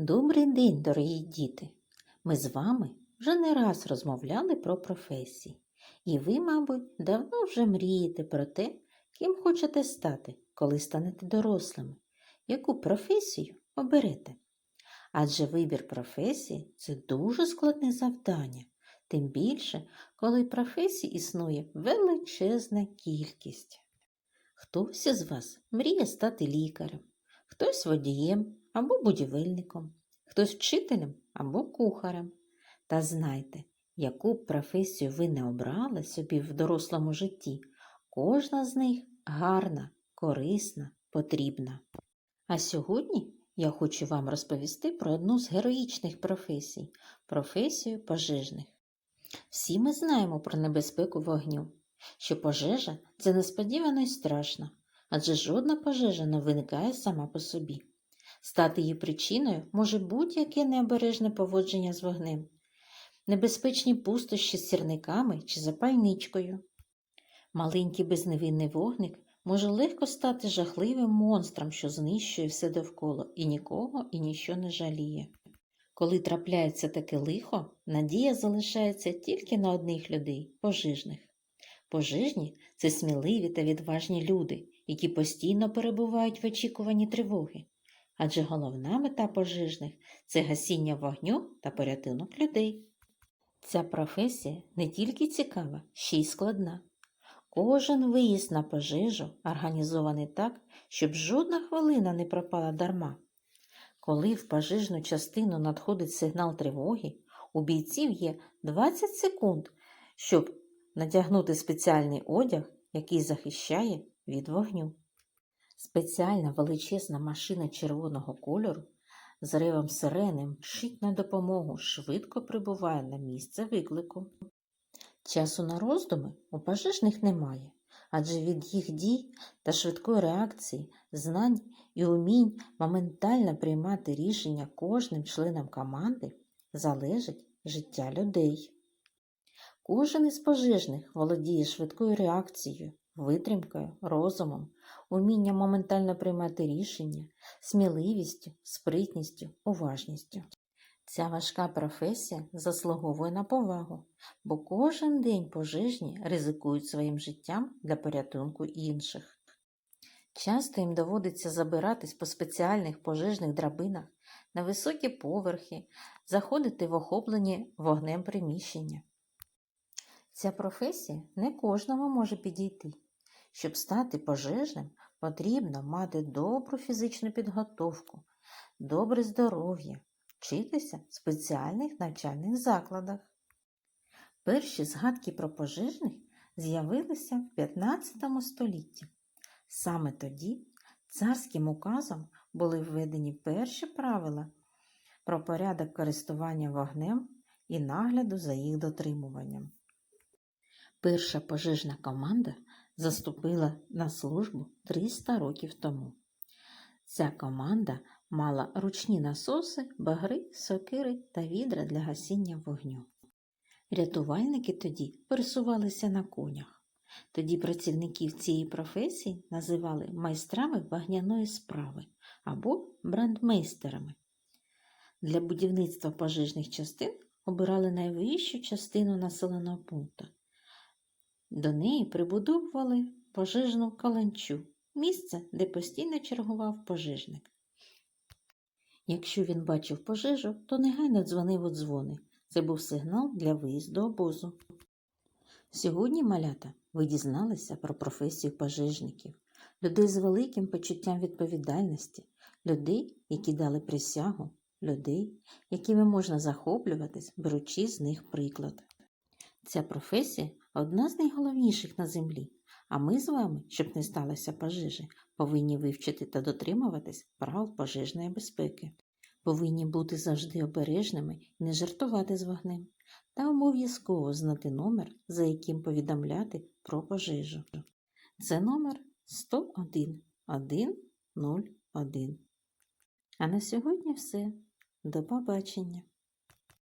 Добрий день, дорогі діти! Ми з вами вже не раз розмовляли про професії, і ви, мабуть, давно вже мрієте про те, ким хочете стати, коли станете дорослими, яку професію оберете. Адже вибір професії це дуже складне завдання, тим більше, коли професій існує величезна кількість. Хтось із вас мріє стати лікарем, хтось водієм або будівельником, хтось вчителем або кухарем. Та знайте, яку професію ви не обрали собі в дорослому житті, кожна з них гарна, корисна, потрібна. А сьогодні я хочу вам розповісти про одну з героїчних професій професію пожежних. Всі ми знаємо про небезпеку вогню, що пожежа це несподівано й страшно, адже жодна пожежа не виникає сама по собі. Стати її причиною може будь-яке необережне поводження з вогнем, небезпечні пустощі з сірниками чи запальничкою. Маленький безневинний вогник може легко стати жахливим монстром, що знищує все довкола і нікого і ніщо не жаліє. Коли трапляється таке лихо, надія залишається тільки на одних людей пожежних. Пожежні це сміливі та відважні люди, які постійно перебувають в очікуванні тривоги. Адже головна мета пожежних це гасіння вогню та порятунок людей. Ця професія не тільки цікава, ще й складна. Кожен виїзд на пожежу організований так, щоб жодна хвилина не пропала дарма. Коли в пожежну частину надходить сигнал тривоги, у бійців є 20 секунд, щоб надягнути спеціальний одяг, який захищає від вогню. Спеціальна величезна машина червоного кольору з ревом сирени мчить на допомогу, швидко прибуває на місце виклику. Часу на роздуми у пожежних немає, адже від їх дій та швидкої реакції, знань і умінь моментально приймати рішення кожним членом команди залежить життя людей. Кожен із пожежних володіє швидкою реакцією, витримкою, розумом, умінням моментально приймати рішення, сміливістю, спритністю, уважністю. Ця важка професія заслуговує на повагу, бо кожен день пожежні ризикують своїм життям для порятунку інших. Часто їм доводиться забиратись по спеціальних пожежних драбинах на високі поверхи, заходити в охоплені вогнем приміщення. Ця професія не кожному може підійти. Щоб стати пожежним, потрібно мати добру фізичну підготовку, добре здоров'я, вчитися в спеціальних навчальних закладах. Перші згадки про пожежних з'явилися в 15 столітті. Саме тоді царським указом були введені перші правила про порядок користування вогнем і нагляду за їх дотримуванням. Перша пожежна команда заступила на службу 300 років тому. Ця команда мала ручні насоси, багри, сокири та відра для гасіння вогню. Рятувальники тоді пересувалися на конях. Тоді працівників цієї професії називали майстрами вогняної справи або брандмейстерами. Для будівництва пожежних частин обирали найвищу частину населеного пункту. До неї прибудовували пожежну каланчу, місце, де постійно чергував пожежник. Якщо він бачив пожежу, то негайно дзвонив у дзвони. Це був сигнал для виїзду обозу. Сьогодні, малята, ви дізналися про професію пожежників, людей з великим почуттям відповідальності, людей, які дали присягу, людей, якими можна захоплюватись, беручи з них приклад. Ця професія одна з найголовніших на землі, а ми з вами, щоб не сталося пожежі, повинні вивчити та дотримуватись правил пожежної безпеки. Повинні бути завжди обережними і не жартувати з вогнем, та обов'язково знати номер, за яким повідомляти про пожежу. Це номер 101 101. А на сьогодні все. До побачення!